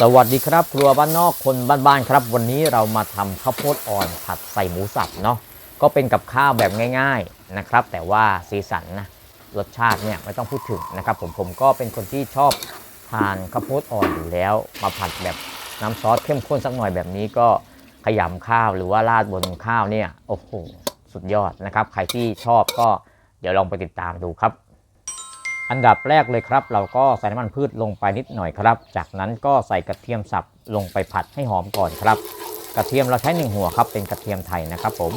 สวัสดีครับครัวบ้านนอกคนบ้านๆครับ วันนี้เรามาทำข้าวโพดอ่อนผัดใส่หมูสับเนาะก็เป็นกับข้าวแบบง่าย ๆนะครับ แต่ว่าสีสันนะรสชาติเนี่ยไม่ต้องพูดถึงนะครับผมผมก็เป็นคนที่ชอบทานข้าวโพดอ่อนอยู่แล้ว มาผัดแบบน้ำซอสเข้มข้นสักหน่อยแบบนี้ก็ขยำข้าวหรือว่าราดบนข้าวเนี่ยโอ้โหสุดยอดนะครับ ใครที่ชอบก็เดี๋ยวลองไปติดตามดูครับ อันดับแรกเลยครับ เราก็ใส่น้ำมันพืชลงไปนิดหน่อยครับ จากนั้นก็ใส่กระเทียมสับลงไปผัดให้หอมก่อนครับ กระเทียมเราใช้หนึ่งหัวครับ เป็นกระเทียมไทยนะครับผม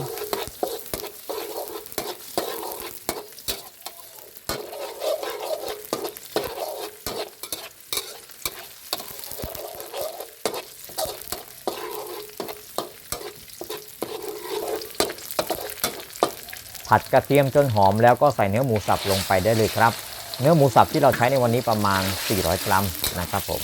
ผัดกระเทียมจนหอมแล้วก็ใส่เนื้อหมูสับลงไปได้เลยครับ เนื้อหมูสับที่เราใช้ในวันนี้ประมาณ 400 กรัมนะครับผม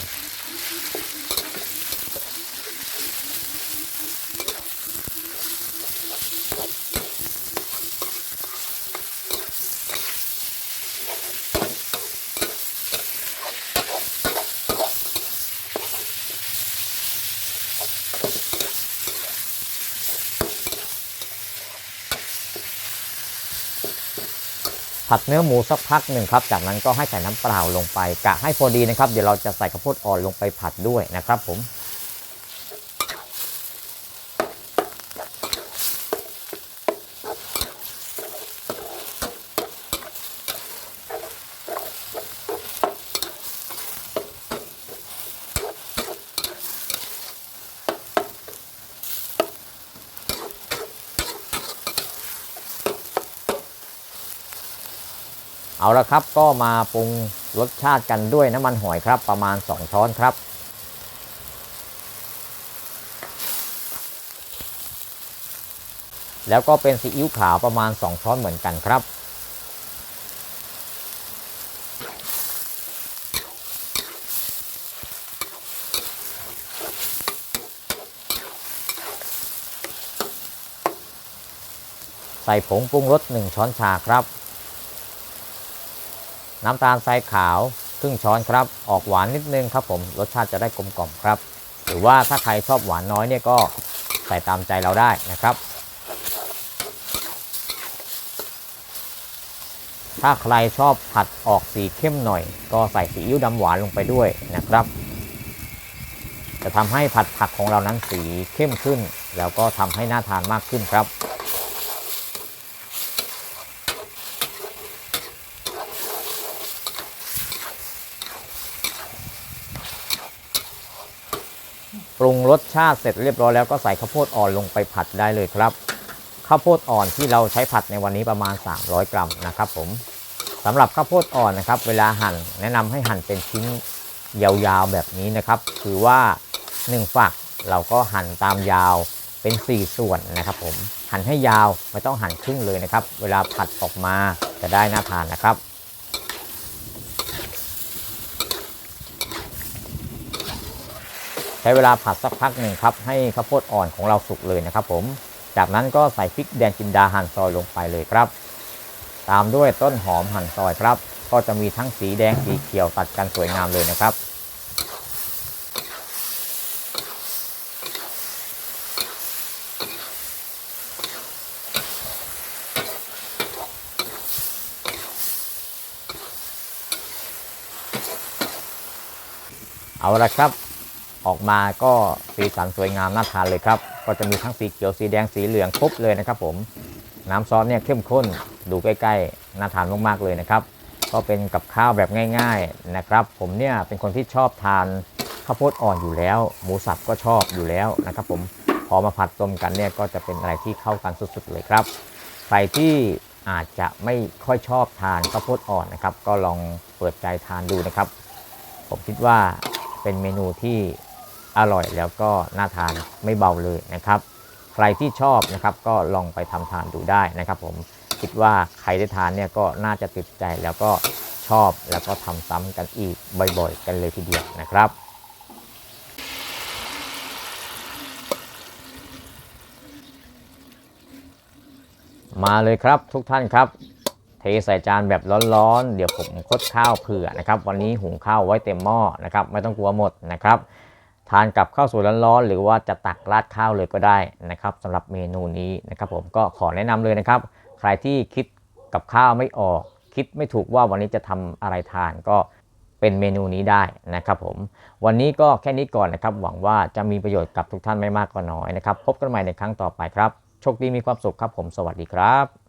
ผัดเนื้อหมูสักพักหนึ่งครับจากนั้นก็ให้ใส่น้ำเปล่าลงไปกะให้พอดีนะครับ เดี๋ยวเราจะใส่ข้าวโพดอ่อนลงไปผัดด้วยนะครับผม เอาละครับก็มาปรุงรสชาติกันด้วยน้ำมันหอยครับ ประมาณ 2 ช้อนครับ แล้วก็เป็นซีอิ๊วขาวประมาณ 2 ช้อนเหมือนกันครับ ใส่ผงปรุงรส 1 ช้อนชาครับ น้ำตาลทรายขาวครึ่งช้อนครับ ออกหวานนิดนึงครับผมรสชาติจะได้กลมกล่อมครับ หรือว่าถ้าใครชอบหวานน้อยเนี่ยก็ใส่ตามใจเราได้นะครับ ถ้าใครชอบผัดออกสีเข้มหน่อย ก็ใส่ซีอิ๊วดำหวานลงไปด้วยนะครับ จะทำให้ผัดผักของเรานั้นสีเข้มขึ้น แล้วก็ทำให้น่าทานมากขึ้นครับ รุงรสชาติเสร็จเรียบร้อยแล้วก็ใส่ข้าวโพดอ่อนลงไปผัดได้เลยครับ ข้าวโพดอ่อนที่เราใช้ผัดในวันนี้ประมาณ 300 กรัมนะครับผมสำหรับข้าวโพดอ่อนนะครับ เวลาหั่นแนะนำให้หั่นเป็นชิ้นยาวๆแบบนี้นะครับ คือว่า 1 ฝักเราก็หั่นตามยาวเป็น 4 ส่วนนะครับ ผมหั่นให้ยาวไม่ต้องหั่นครึ่งเลยนะครับ เวลาผัดออกมาจะได้น่าทานนะครับ ใช้เวลาผัดสักพักหนึ่งครับให้ข้าวโพดอ่อนของเราสุกเลยนะครับ ผม จากนั้นก็ใส่พริกแดงจินดาหั่นซอยลงไปเลยครับ ตามด้วยต้นหอมหั่นซอยครับ ก็จะมีทั้งสีแดงสีเขียวตัดกันสวยงามเลยนะครับเอาละครับ ออกมาก็สีสันสวยงามน่าทานเลยครับ ก็จะมีทั้งสีเขียวสีแดงสีเหลืองครบเลยนะครับผม น้ำซอสเนี่ยเข้มข้นดูใกล้ๆน่าทานมากๆเลยนะครับ ก็เป็นกับข้าวแบบง่าย ๆนะครับ ผมเนี่ยเป็นคนที่ชอบทานข้าวโพดอ่อนอยู่แล้ว หมูสับก็ชอบอยู่แล้วนะครับ ผมพอมาผัดรวมกันเนี่ยก็จะเป็นอะไรที่เข้ากันสุดๆเลยครับใครที่อาจจะไม่ค่อยชอบทานข้าวโพดอ่อนนะครับ ก็ลองเปิดใจทานดูนะครับ ผมคิดว่าเป็นเมนูที่ อร่อยแล้วก็น่าทานไม่เบาเลยนะครับ ใครที่ชอบนะครับก็ลองไปทำทานดูได้นะครับ ผมคิดว่าใครได้ทานเนี่ยก็น่าจะติดใจแล้วก็ชอบแล้วก็ทำซ้ำกันอีกบ่อยๆ กันเลยทีเดียวนะครับมาเลยครับทุกท่านครับ เทใส่จานแบบร้อนๆ เดี๋ยวผมคดข้าวเผื่อนะครับ วันนี้หุงข้าวไว้เต็มหม้อนะครับ ไม่ต้องกลัวหมดนะครับ ทานกับข้าวสวยร้อนๆหรือว่าจะตักราดข้าวเลยก็ได้นะครับสำหรับเมนูนี้นะครับ ผมก็ขอแนะนำเลยนะครับ ใครที่คิดกับข้าวไม่ออก คิดไม่ถูกว่าวันนี้จะทำอะไรทานก็เป็นเมนูนี้ได้นะครับผม วันนี้ก็แค่นี้ก่อนนะครับ หวังว่าจะมีประโยชน์กับทุกท่านไม่มากก็น้อยนะครับ พบกันใหม่ในครั้งต่อไปครับ โชคดีมีความสุขครับผม สวัสดีครับ